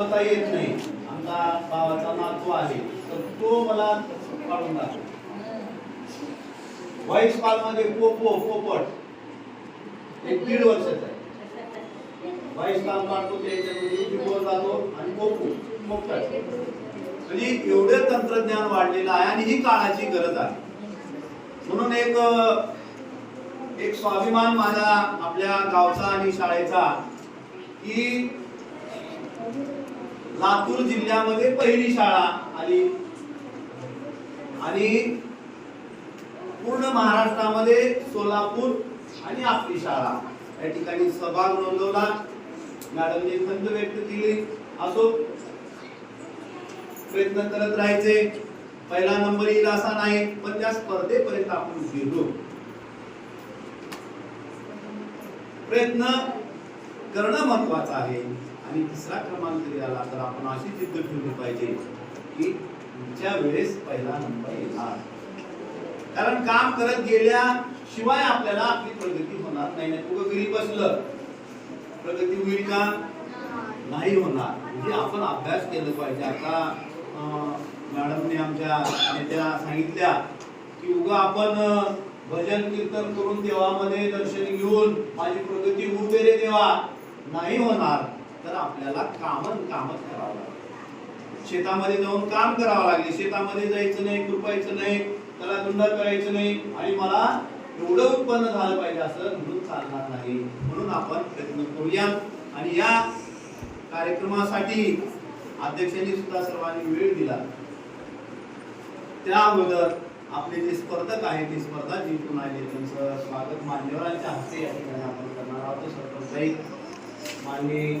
करता येत नाही. आमचा भावाचा नातू आहे. तर तो मला काढून दाखव व्हाईट पाल मध्ये पोपो पोपट. एक दीड वर्षाचा आहे. व्हाईट पाल काढतो त्याच्यामध्ये जातो आणि पोपो पोपट म्हणजे एवढं तंत्रज्ञान वाढलेलं आहे आणि ही काळाची गरज आहे. म्हणून एक एक स्वाभिमान माझा आपल्या गावचा आणि शाळेचा की लातूर जिल्ह्यामध्ये पहिली शाळा आली. आणि पूर्ण महाराष्ट्रामध्ये सोलापूर आणि आपली शाळा. या ठिकाणी सहभाग नोंदवला. मॅडमने खंत व्यक्त केली. असो प्रयत्न करत राहायचे. पहिला नंबर येईल असा नाही पण त्या स्पर्धेपर्यंत आपण गेलो. प्रयत्न करणं महत्वाचं आहे. आणि तिसरा क्रमांक जरी आला तर आपण अशी जिद्द ठेवली पाहिजे की पुढच्या वेळेस पहिला नंबर येणार. कारण काम करत गेल्याशिवाय आपल्याला आपली प्रगती होणार नाही. नाही तुझं घरी बसलं प्रगती होईल का? नाही होणार. म्हणजे आपण अभ्यास केलं पाहिजे. आता अं, मॅडमने आमच्या नेत्या सांगितल्या की उगा आपण भजन कीर्तन करून देवामध्ये दर्शन घेऊन माझी प्रगती होऊ दे रे देवा. नाही होणार. तर आपल्याला कामन कामच करावं लागलं शेतामध्ये जाऊन काम करावं लागले. शेतामध्ये जायचं नाही कृपायचं नाही त्याला धुंडा करायचं नाही. आणि मला एवढं उत्पन्न झालं पाहिजे असं म्हणून चालणार नाही. म्हणून आपण प्रयत्न करूया. आणि या कार्यक्रमासाठी अध्यक्षांनी सुद्धा सर्वांनी वेळ दिला. त्या अगोदर आपले जे स्पर्धक आहेत ते स्पर्धा जिंकून आले. त्यांचं स्वागत मान्यवरांच्या हस्ते या ठिकाणी आपण करणार आहोत. सरपंच माननीय